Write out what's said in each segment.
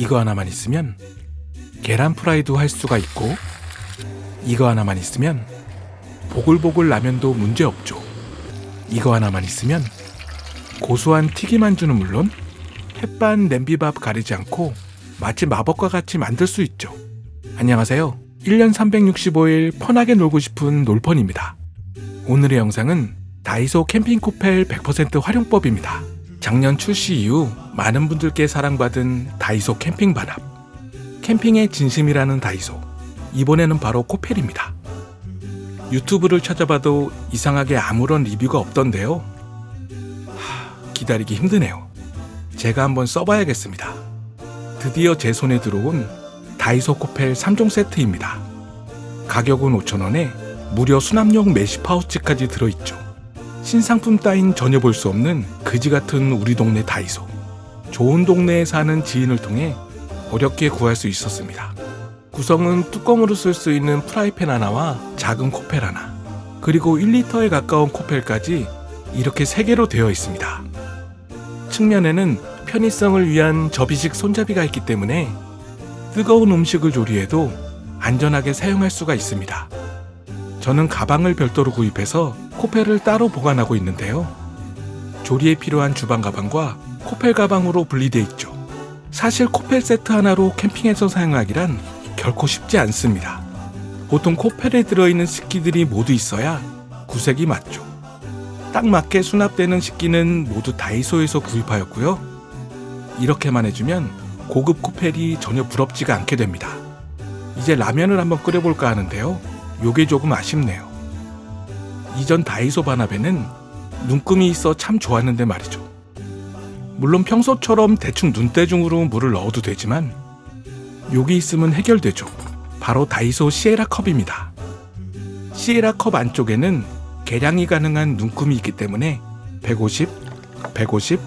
이거 하나만 있으면 계란 프라이도 할 수가 있고 이거 하나만 있으면 보글보글 라면도 문제 없죠. 이거 하나만 있으면 고소한 튀김 안주는 물론 햇반 냄비밥 가리지 않고 마치 마법과 같이 만들 수 있죠. 안녕하세요. 1년 365일 편하게 놀고 싶은 놀펀입니다. 오늘의 영상은 다이소 캠핑 코펠 100% 활용법입니다. 작년 출시 이후 많은 분들께 사랑받은 다이소 캠핑 반합. 캠핑의 진심이라는 다이소. 이번에는 바로 코펠입니다. 유튜브를 찾아봐도 이상하게 아무런 리뷰가 없던데요. 하, 기다리기 힘드네요. 제가 한번 써봐야겠습니다. 드디어 제 손에 들어온 다이소 코펠 3종 세트입니다. 가격은 5,000원에 무려 수납용 메쉬 파우치까지 들어있죠. 신상품 따윈 전혀 볼 수 없는 그지 같은 우리 동네 다이소. 좋은 동네에 사는 지인을 통해 어렵게 구할 수 있었습니다. 구성은 뚜껑으로 쓸 수 있는 프라이팬 하나와 작은 코펠 하나, 그리고 1리터에 가까운 코펠까지 이렇게 3개로 되어 있습니다. 측면에는 편의성을 위한 접이식 손잡이가 있기 때문에 뜨거운 음식을 조리해도 안전하게 사용할 수가 있습니다. 저는 가방을 별도로 구입해서 코펠을 따로 보관하고 있는데요. 조리에 필요한 주방 가방과 코펠 가방으로 분리돼 있죠. 사실 코펠 세트 하나로 캠핑에서 사용하기란 결코 쉽지 않습니다. 보통 코펠에 들어있는 식기들이 모두 있어야 구색이 맞죠. 딱 맞게 수납되는 식기는 모두 다이소에서 구입하였고요. 이렇게만 해주면 고급 코펠이 전혀 부럽지가 않게 됩니다. 이제 라면을 한번 끓여볼까 하는데요. 요게 조금 아쉽네요. 이전 다이소 반합에는 눈금이 있어 참 좋았는데 말이죠. 물론 평소처럼 대충 눈대중으로 물을 넣어도 되지만 여기 있으면 해결되죠. 바로 다이소 시에라 컵입니다. 시에라 컵 안쪽에는 계량이 가능한 눈금이 있기 때문에 150, 150,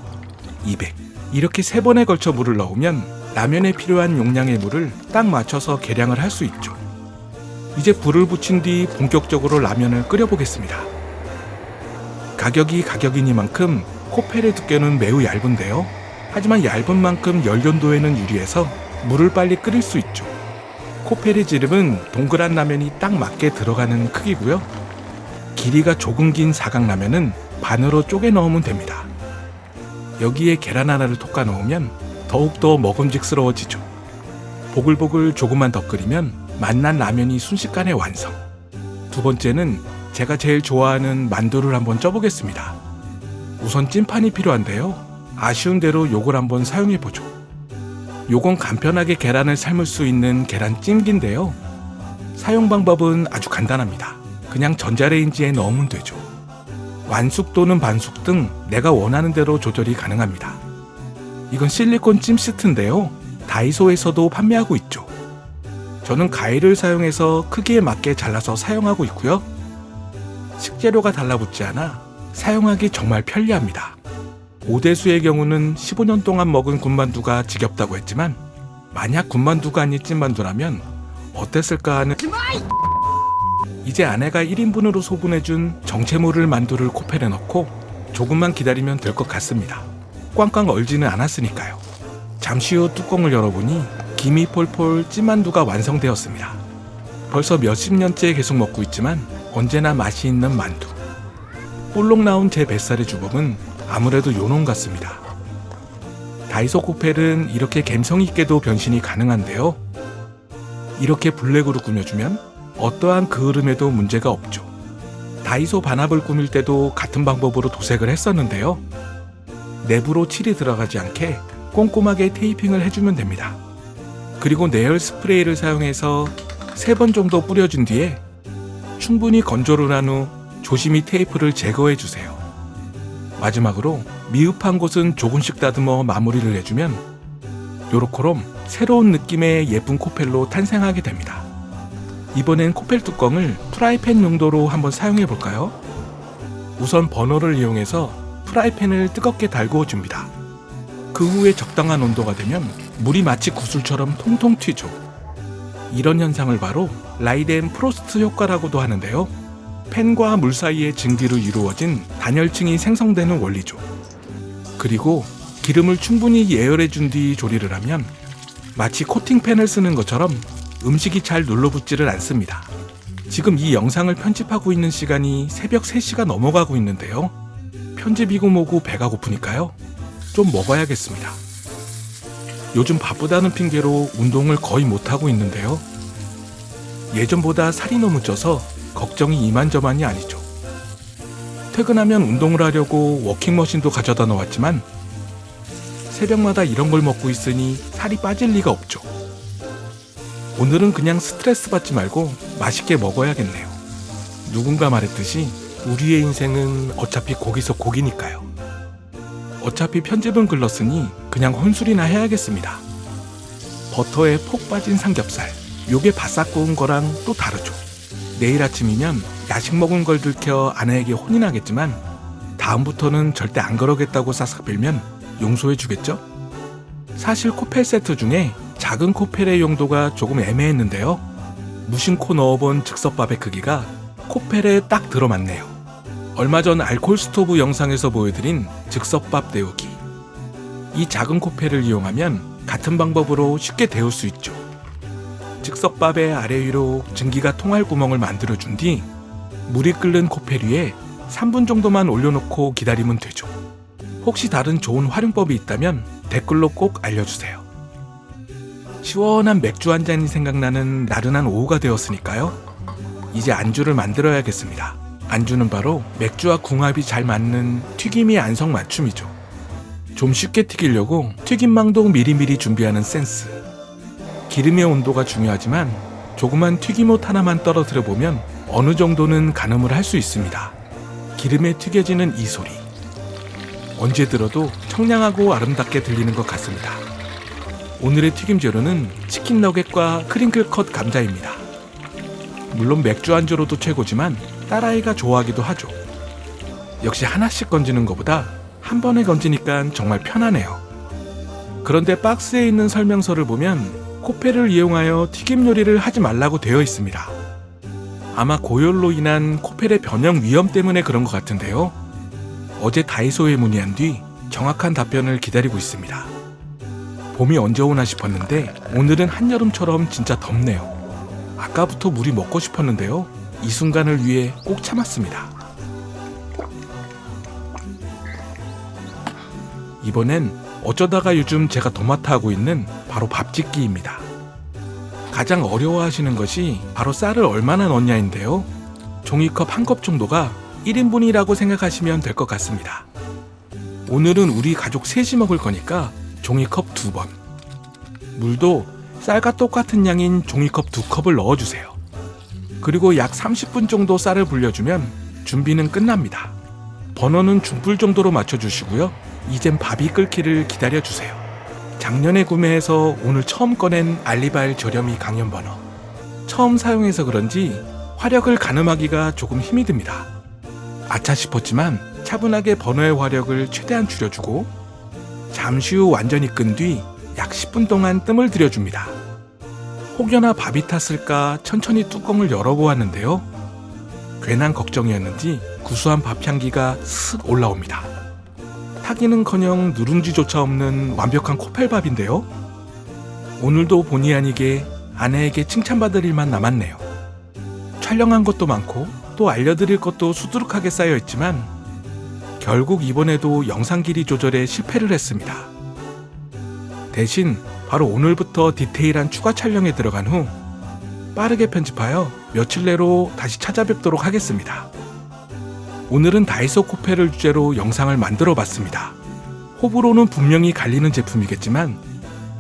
200 이렇게 세 번에 걸쳐 물을 넣으면 라면에 필요한 용량의 물을 딱 맞춰서 계량을 할 수 있죠. 이제 불을 붙인 뒤 본격적으로 라면을 끓여보겠습니다. 가격이 가격이니만큼 코펠의 두께는 매우 얇은데요. 하지만 얇은 만큼 연료도에는 유리해서 물을 빨리 끓일 수 있죠. 코펠의 지름은 동그란 라면이 딱 맞게 들어가는 크기고요. 길이가 조금 긴 사각 라면은 반으로 쪼개 넣으면 됩니다. 여기에 계란 하나를 톡가 넣으면 더욱더 먹음직스러워지죠. 보글보글 조금만 더 끓이면 맛난 라면이 순식간에 완성. 두 번째는 제가 제일 좋아하는 만두를 한번 쪄보겠습니다. 우선 찐판이 필요한데요. 아쉬운 대로 요걸 한번 사용해보죠. 요건 간편하게 계란을 삶을 수 있는 계란 찜기인데요. 사용 방법은 아주 간단합니다. 그냥 전자레인지에 넣으면 되죠. 완숙 또는 반숙 등 내가 원하는 대로 조절이 가능합니다. 이건 실리콘 찜 시트인데요. 다이소에서도 판매하고 있죠. 저는 가위를 사용해서 크기에 맞게 잘라서 사용하고 있고요. 식재료가 달라붙지 않아 사용하기 정말 편리합니다. 오대수의 경우는 15년 동안 먹은 군만두가 지겹다고 했지만 만약 군만두가 아닌 찐만두라면 어땠을까 하는 이제 아내가 1인분으로 소분해준 정체모를 만두를 코펠에 넣고 조금만 기다리면 될 것 같습니다. 꽝꽝 얼지는 않았으니까요. 잠시 후 뚜껑을 열어보니 김이 폴폴 찐만두가 완성되었습니다. 벌써 몇십 년째 계속 먹고 있지만 언제나 맛이 있는 만두. 볼록 나온 제 뱃살의 주범은 아무래도 요놈 같습니다. 다이소 코펠은 이렇게 갬성 있게도 변신이 가능한데요. 이렇게 블랙으로 꾸며주면 어떠한 그을음에도 문제가 없죠. 다이소 반합을 꾸밀 때도 같은 방법으로 도색을 했었는데요. 내부로 칠이 들어가지 않게 꼼꼼하게 테이핑을 해주면 됩니다. 그리고 내열 스프레이를 사용해서 세번 정도 뿌려준 뒤에 충분히 건조를 한 후 조심히 테이프를 제거해 주세요. 마지막으로 미흡한 곳은 조금씩 다듬어 마무리를 해주면 요렇게롬 새로운 느낌의 예쁜 코펠로 탄생하게 됩니다. 이번엔 코펠 뚜껑을 프라이팬 용도로 한번 사용해 볼까요? 우선 버너를 이용해서 프라이팬을 뜨겁게 달구어 줍니다. 그 후에 적당한 온도가 되면 물이 마치 구슬처럼 통통 튀죠. 이런 현상을 바로 라이덴 프로스트 효과라고도 하는데요. 팬과 물 사이의 증기로 이루어진 단열층이 생성되는 원리죠. 그리고 기름을 충분히 예열해 준 뒤 조리를 하면 마치 코팅펜을 쓰는 것처럼 음식이 잘 눌러붙지를 않습니다. 지금 이 영상을 편집하고 있는 시간이 새벽 3시가 넘어가고 있는데요. 편집이고 뭐고 배가 고프니까요. 좀 먹어야겠습니다. 요즘 바쁘다는 핑계로 운동을 거의 못하고 있는데요. 예전보다 살이 너무 쪄서 걱정이 이만저만이 아니죠. 퇴근하면 운동을 하려고 워킹머신도 가져다 놓았지만 새벽마다 이런 걸 먹고 있으니 살이 빠질 리가 없죠. 오늘은 그냥 스트레스 받지 말고 맛있게 먹어야겠네요. 누군가 말했듯이 우리의 인생은 어차피 고기 속 고기니까요. 어차피 편집은 글렀으니 그냥 혼술이나 해야겠습니다. 버터에 폭 빠진 삼겹살. 요게 바싹 구운 거랑 또 다르죠. 내일 아침이면 야식 먹은 걸 들켜 아내에게 혼이 나겠지만 다음부터는 절대 안 그러겠다고 싹싹 빌면 용서해 주겠죠? 사실 코펠 세트 중에 작은 코펠의 용도가 조금 애매했는데요. 무심코 넣어본 즉석밥의 크기가 코펠에 딱 들어맞네요. 얼마 전 알콜 스토브 영상에서 보여드린 즉석밥 데우기. 이 작은 코펠을 이용하면 같은 방법으로 쉽게 데울 수 있죠. 즉석밥의 아래 위로 증기가 통할 구멍을 만들어 준 뒤 물이 끓는 코펠 위에 3분 정도만 올려놓고 기다리면 되죠. 혹시 다른 좋은 활용법이 있다면 댓글로 꼭 알려주세요. 시원한 맥주 한 잔이 생각나는 나른한 오후가 되었으니까요. 이제 안주를 만들어야겠습니다. 안주는 바로 맥주와 궁합이 잘 맞는 튀김이 안성맞춤이죠. 좀 쉽게 튀기려고 튀김망도 미리미리 준비하는 센스. 기름의 온도가 중요하지만 조그만 튀김옷 하나만 떨어뜨려 보면 어느 정도는 가늠을 할 수 있습니다. 기름에 튀겨지는 이 소리. 언제 들어도 청량하고 아름답게 들리는 것 같습니다. 오늘의 튀김 재료는 치킨 너겟과 크링클 컷 감자입니다. 물론 맥주 안주로도 최고지만 딸아이가 좋아하기도 하죠. 역시 하나씩 건지는 것보다 한 번에 건지니까 정말 편하네요. 그런데 박스에 있는 설명서를 보면 코펠을 이용하여 튀김 요리를 하지 말라고 되어 있습니다. 아마 고열로 인한 코펠의 변형 위험 때문에 그런 것 같은데요. 어제 다이소에 문의한 뒤 정확한 답변을 기다리고 있습니다. 봄이 언제 오나 싶었는데 오늘은 한여름처럼 진짜 덥네요. 아까부터 물이 먹고 싶었는데요. 이 순간을 위해 꼭 참았습니다. 이번엔 어쩌다가 요즘 제가 도맡아 하고 있는 바로 밥 짓기입니다. 가장 어려워하시는 것이 바로 쌀을 얼마나 넣냐인데요. 종이컵 한 컵 정도가 1인분이라고 생각하시면 될 것 같습니다. 오늘은 우리 가족 셋이 먹을 거니까 종이컵 두 번. 물도 쌀과 똑같은 양인 종이컵 두 컵을 넣어주세요. 그리고 약 30분 정도 쌀을 불려주면 준비는 끝납니다. 번호는 중불 정도로 맞춰주시고요. 이젠 밥이 끓기를 기다려주세요. 작년에 구매해서 오늘 처음 꺼낸 알리발 저렴이 강연 번호. 처음 사용해서 그런지 화력을 가늠하기가 조금 힘이 듭니다. 아차 싶었지만 차분하게 번호의 화력을 최대한 줄여주고 잠시 후 완전히 끈 뒤 약 10분 동안 뜸을 들여줍니다. 혹여나 밥이 탔을까 천천히 뚜껑을 열어보았는데요. 괜한 걱정이었는지 구수한 밥 향기가 슥 올라옵니다. 타기는커녕 누룽지조차 없는 완벽한 코펠밥인데요. 오늘도 본의 아니게 아내에게 칭찬받을 일만 남았네요. 촬영한 것도 많고 또 알려드릴 것도 수두룩하게 쌓여 있지만 결국 이번에도 영상 길이 조절에 실패를 했습니다. 대신 바로 오늘부터 디테일한 추가 촬영에 들어간 후 빠르게 편집하여 며칠 내로 다시 찾아뵙도록 하겠습니다. 오늘은 다이소 코페를 주제로 영상을 만들어 봤습니다. 호불호는 분명히 갈리는 제품이겠지만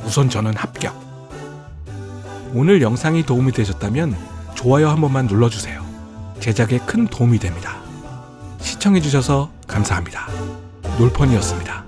우선 저는 합격. 오늘 영상이 도움이 되셨다면 좋아요 한 번만 눌러주세요. 제작에 큰 도움이 됩니다. 시청해주셔서 감사합니다. 놀펀이었습니다.